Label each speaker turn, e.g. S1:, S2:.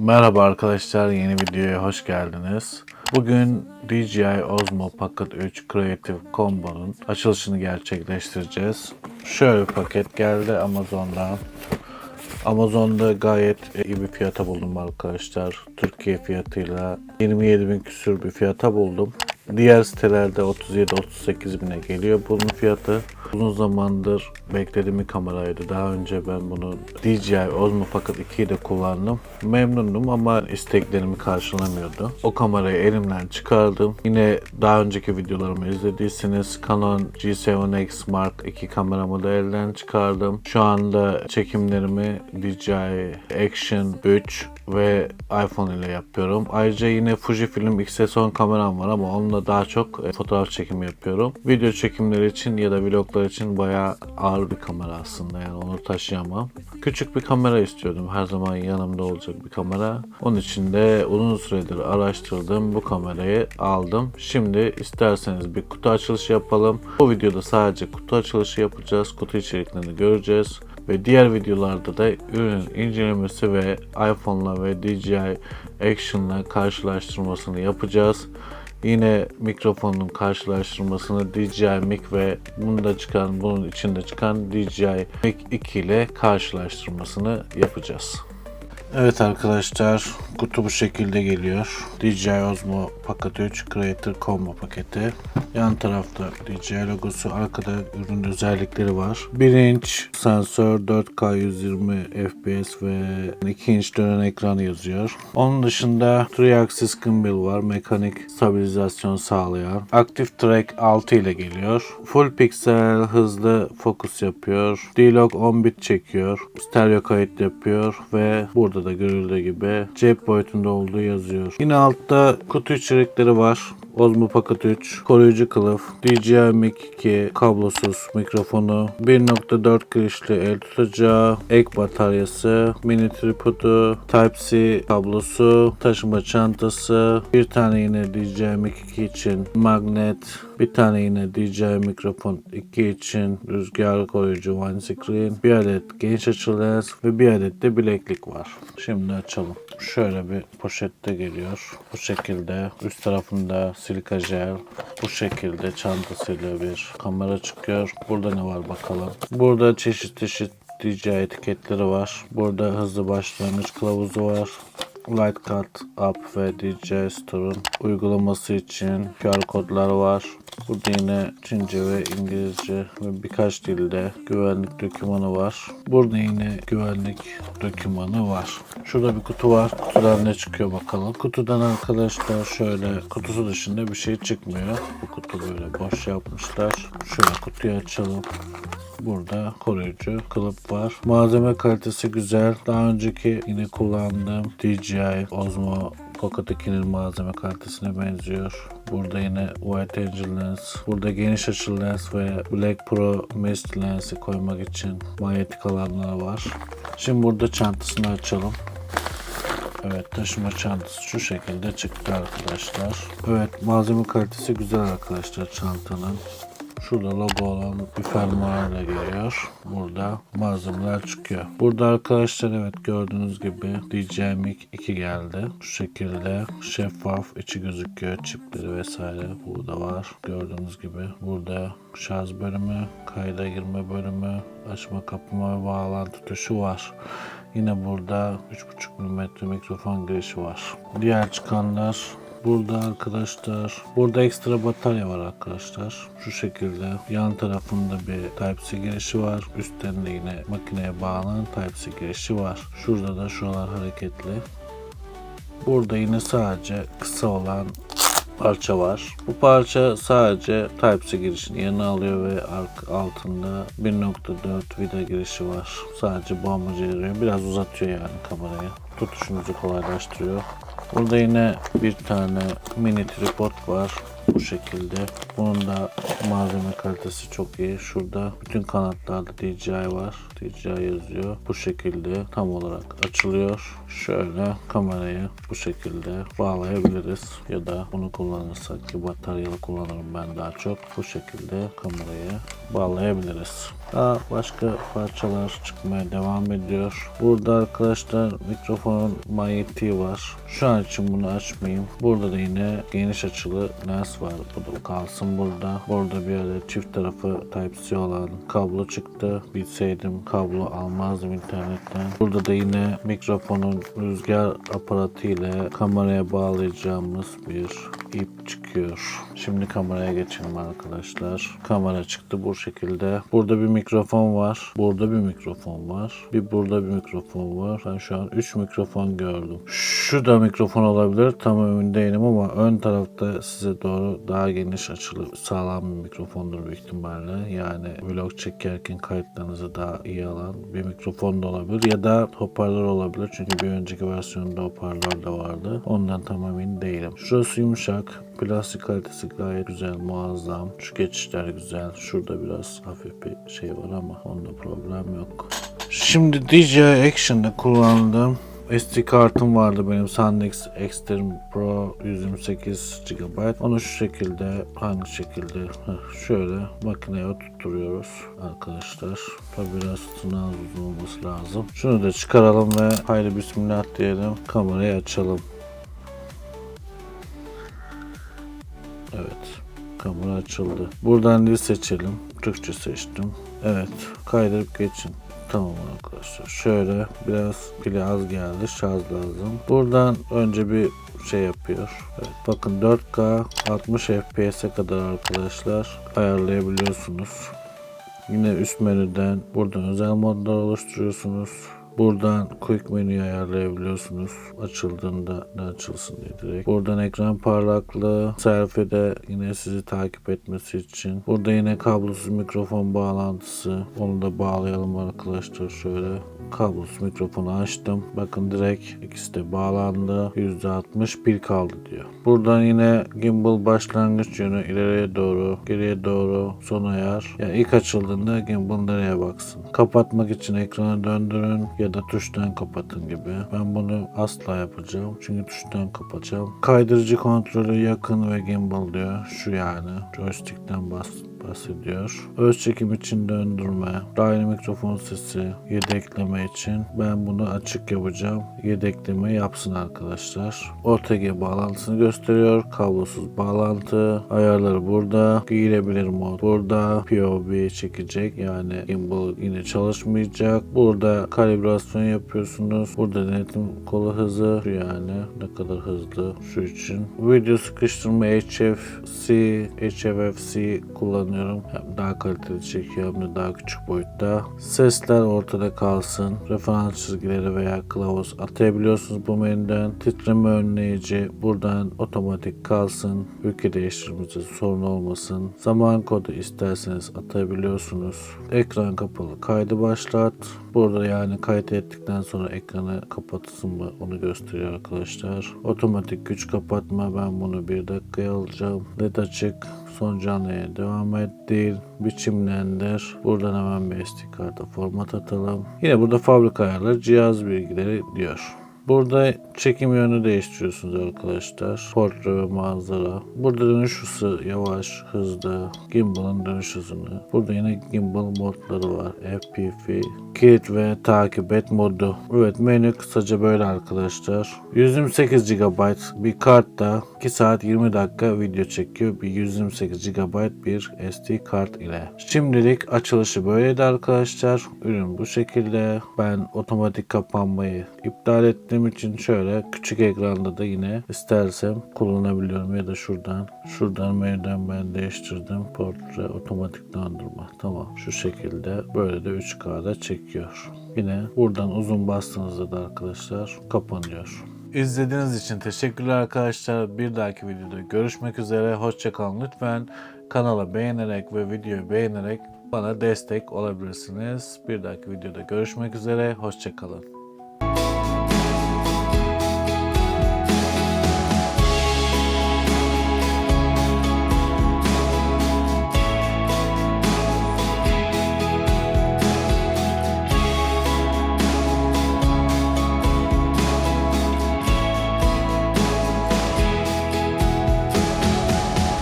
S1: Merhaba arkadaşlar, yeni videoya hoş geldiniz. Bugün DJI Osmo Pocket 3 Creative Combo'nun açılışını gerçekleştireceğiz. Şöyle bir paket geldi Amazon'dan. Amazon'da gayet iyi bir fiyata buldum arkadaşlar. Türkiye fiyatıyla 27 bin küsür bir fiyata buldum. Diğer sitelerde 37-38 bine geliyor bunun fiyatı. Uzun zamandır beklediğim bir kameraydı. Daha önce ben bunu DJI Osmo Pocket 2'yi de kullandım. Memnundum ama isteklerimi karşılamıyordu. O kamerayı elimden çıkardım. Yine daha önceki videolarımı izlediyseniz Canon G7X Mark II kameramı da elden çıkardım. Şu anda çekimlerimi DJI Action 3 ve iPhone ile yapıyorum. Ayrıca yine Fujifilm X-S10 kameram var ama onunla daha çok e, fotoğraf çekimi yapıyorum. Video çekimleri için ya da vloglar için bayağı ağır bir kamera aslında yani onu taşıyamam. Küçük bir kamera istiyordum. Her zaman yanımda olacak bir kamera. Onun için de uzun süredir araştırdım. Bu kamerayı aldım. Şimdi isterseniz bir kutu açılışı yapalım. Bu videoda sadece kutu açılışı yapacağız. Kutu içeriklerini göreceğiz ve diğer videolarda da ürün incelemesi ve iPhone'la ve DJI Action'la karşılaştırmasını yapacağız. Yine mikrofonun karşılaştırmasını DJI Mic ve bunda çıkan, bunun içinde çıkan DJI Mic 2 ile karşılaştırmasını yapacağız. Evet arkadaşlar kutu bu şekilde geliyor. DJI Osmo Pocket 3 Creator Combo paketi. Yan tarafta DJI logosu, arkada ürün özellikleri var. 1 inç sensör, 4K 120 FPS ve 2 inç dönen ekran yazıyor. Onun dışında 3-axis gimbal var. Mekanik stabilizasyon sağlayan. Active Track 6 ile geliyor. Full piksel hızlı fokus yapıyor. D-Log 10 bit çekiyor. Stereo kayıt yapıyor ve burada da görüldüğü gibi cep boyutunda olduğu yazıyor. Yine altta kutu içerikleri var. Osmo Pocket 3, koruyucu kılıf, DJI Mic 2, kablosuz mikrofonu, 1.4 girişli el tutacağı, ek bataryası, mini tripodu, Type-C kablosu, taşıma çantası, bir tane yine DJI Mic 2 için magnet, bir tane yine DJI mikrofon 2 için rüzgar koruyucu one screen, bir adet geniş açılı lens ve bir adet de bileklik var. Şimdi açalım. Şöyle bir poşette geliyor. Bu şekilde üst tarafında silika jel. Bu şekilde çantasıyla bir kamera çıkıyor. Burada ne var bakalım. Burada çeşit çeşit DJI etiketleri var. Burada hızlı başlangıç kılavuzu var. Light Cut Up ve DJI Store'un uygulaması için QR kodlar var. Burada yine Çince ve İngilizce ve birkaç dilde güvenlik dokümanı var. Burada yine güvenlik dokümanı var. Şurada bir kutu var. Kutudan ne çıkıyor bakalım. Kutudan arkadaşlar şöyle kutusu dışında bir şey çıkmıyor. Bu kutu böyle boş yapmışlar. Şöyle kutuyu açalım. Burada koruyucu kılıp var. Malzeme kalitesi güzel. Daha önceki yine kullandığım DJI Osmo Pocket 2'nin malzeme kalitesine benziyor. Burada yine Wide Angle lens, burada geniş açılı lens ve Black Pro Mist lensi koymak için manyetik alanları var. Şimdi burada çantasını açalım. Evet taşıma çantası şu şekilde çıktı arkadaşlar. Evet malzeme kalitesi güzel arkadaşlar çantanın. Şurada logo olan bir fermuarla geliyor. Burada malzemeler çıkıyor. Burada arkadaşlar evet gördüğünüz gibi DJI Mic 2 geldi. Şu şekilde şeffaf içi gözüküyor. Çipleri vesaire burada var. Gördüğünüz gibi burada şarj bölümü, kayda girme bölümü, açma kapama bağlantı tuşu var. Yine burada 3.5 mm mikrofon girişi var. Diğer çıkanlar Burada arkadaşlar, burada ekstra batarya var arkadaşlar. Şu şekilde yan tarafında bir Type-C girişi var. Üstlerinde yine makineye bağlanan Type-C girişi var. Şurada da şuralar hareketli. Burada yine sadece kısa olan parça var. Bu parça sadece Type-C girişini yerine alıyor ve altında 1.4 vida girişi var. Sadece bu amacı yarıyor. Biraz uzatıyor yani kamerayı. Tutuşunuzu kolaylaştırıyor. Burada yine bir tane mini tripod var. Bu şekilde. Bunun da malzeme kalitesi çok iyi. Şurada bütün kanatlarda DJI var. DJI yazıyor. Bu şekilde tam olarak açılıyor. Şöyle kamerayı bu şekilde bağlayabiliriz. Ya da bunu kullanırsak ki bataryalı kullanırım ben daha çok. Bu şekilde kamerayı bağlayabiliriz. Daha başka parçalar çıkmaya devam ediyor. Burada arkadaşlar mikrofonun manyetiği var. Şu an için bunu açmayayım. Burada da yine geniş açılı lens var. Bu da kalsın burada. Burada bir adet çift tarafı Type-C olan kablo çıktı. Bilseydim kablo almazdım internetten. Burada da yine mikrofonun rüzgar aparatı ile kameraya bağlayacağımız bir ip çıkıyor. Şimdi kameraya geçelim arkadaşlar. Kamera çıktı bu şekilde. Burada bir mikrofon var. Burada bir mikrofon var. Bir burada bir mikrofon var. Ben şu an 3 mikrofon gördüm. Şu da mikrofon olabilir. Tam emin değilim ama ön tarafta size doğru daha geniş açılı sağlam bir mikrofondur büyük ihtimalle. Yani vlog çekerken kayıtlarınızı daha iyi alan bir mikrofon da olabilir ya da hoparlör olabilir. Çünkü bir önceki versiyonda hoparlör de vardı. Ondan tam emin değilim. Şurası yumuşak. Plastik kalitesi gayet güzel, muazzam. Şu geçişler güzel. Şurada biraz hafif bir şey var ama onda problem yok. Şimdi DJI Action'da kullandığım SD kartım vardı benim SanDisk Extreme Pro 128 GB. Onu şu şekilde hangi şekilde Heh, şöyle makineye oturtuyoruz arkadaşlar. Tabi biraz tırnağın uzun olması lazım. Şunu da çıkaralım ve haydi bismillah diyelim. Kamerayı açalım. Kamera açıldı. Buradan dil seçelim. Türkçe seçtim. Evet. Kaydırıp geçin. Tamam arkadaşlar. Şöyle biraz pili az geldi. Şarj lazım. Buradan önce bir şey yapıyor. Evet, bakın 4K 60 FPS'e kadar arkadaşlar ayarlayabiliyorsunuz. Yine üst menüden buradan özel modlar oluşturuyorsunuz. Buradan quick menüyü ayarlayabiliyorsunuz. Açıldığında ne açılsın diye direkt. Buradan ekran parlaklığı, selfie'de yine sizi takip etmesi için. Burada yine kablosuz mikrofon bağlantısı. Onu da bağlayalım arkadaşlar şöyle. Kablosuz mikrofonu açtım. Bakın direkt ikisi de bağlandı. %60 pil kaldı diyor. Buradan yine gimbal başlangıç yönü ileriye doğru, geriye doğru son ayar. Yani ilk açıldığında gimbal nereye baksın. Kapatmak için ekranı döndürün ya da tuştan kapatın gibi. Ben bunu asla yapacağım. Çünkü tuştan kapatacağım. Kaydırıcı kontrolü yakın ve gimbal diyor. Şu yani. Joystick'ten bas bahsediyor. Öz çekim için döndürme, dahili mikrofon sesi, yedekleme için ben bunu açık yapacağım. Yedekleme yapsın arkadaşlar. OTG bağlantısını gösteriyor. Kablosuz bağlantı. Ayarları burada. Giyilebilir mod burada. POV çekecek. Yani gimbal yine çalışmayacak. Burada kalibrasyon yapıyorsunuz. Burada denetim kolu hızı. Yani ne kadar hızlı şu için. Video sıkıştırma HFC, HFFC kullanıyorum. Hem daha kaliteli çekiyor hem de daha küçük boyutta. Sesler ortada kalsın. Referans çizgileri veya kılavuz atayabiliyorsunuz bu menüden. Titreme önleyici buradan otomatik kalsın. Ülke değiştirmenize sorun olmasın. Zaman kodu isterseniz atabiliyorsunuz. Ekran kapalı. Kaydı başlat. Burada yani kayıt ettikten sonra ekranı kapatsın mı onu gösteriyor arkadaşlar. Otomatik güç kapatma ben bunu bir dakikaya alacağım. LED açık. Son canlıya devam et değil. Biçimlendir. Buradan hemen bir SD karta format atalım. Yine burada fabrika ayarları cihaz bilgileri diyor. Burada çekim yönü değiştiriyorsunuz arkadaşlar. Portre ve manzara. Burada dönüş hızı yavaş, hızlı. Gimbal'ın dönüş hızını. Burada yine gimbal modları var. FPV, kilit ve takip et modu. Evet menü kısaca böyle arkadaşlar. 128 GB bir kartta 2 saat 20 dakika video çekiyor. Bir 128 GB bir SD kart ile. Şimdilik açılışı böyleydi arkadaşlar. Ürün bu şekilde. Ben otomatik kapanmayı iptal ettiğim için şöyle küçük ekranda da yine istersem kullanabiliyorum ya da şuradan şuradan menüden ben değiştirdim portre otomatik dondurma tamam şu şekilde böyle de 3K'da çekiyor yine buradan uzun bastığınızda da arkadaşlar kapanıyor İzlediğiniz için teşekkürler arkadaşlar. Bir dahaki videoda görüşmek üzere. Hoşçakalın. Lütfen kanala beğenerek ve videoyu beğenerek bana destek olabilirsiniz. Bir dahaki videoda görüşmek üzere. Hoşçakalın.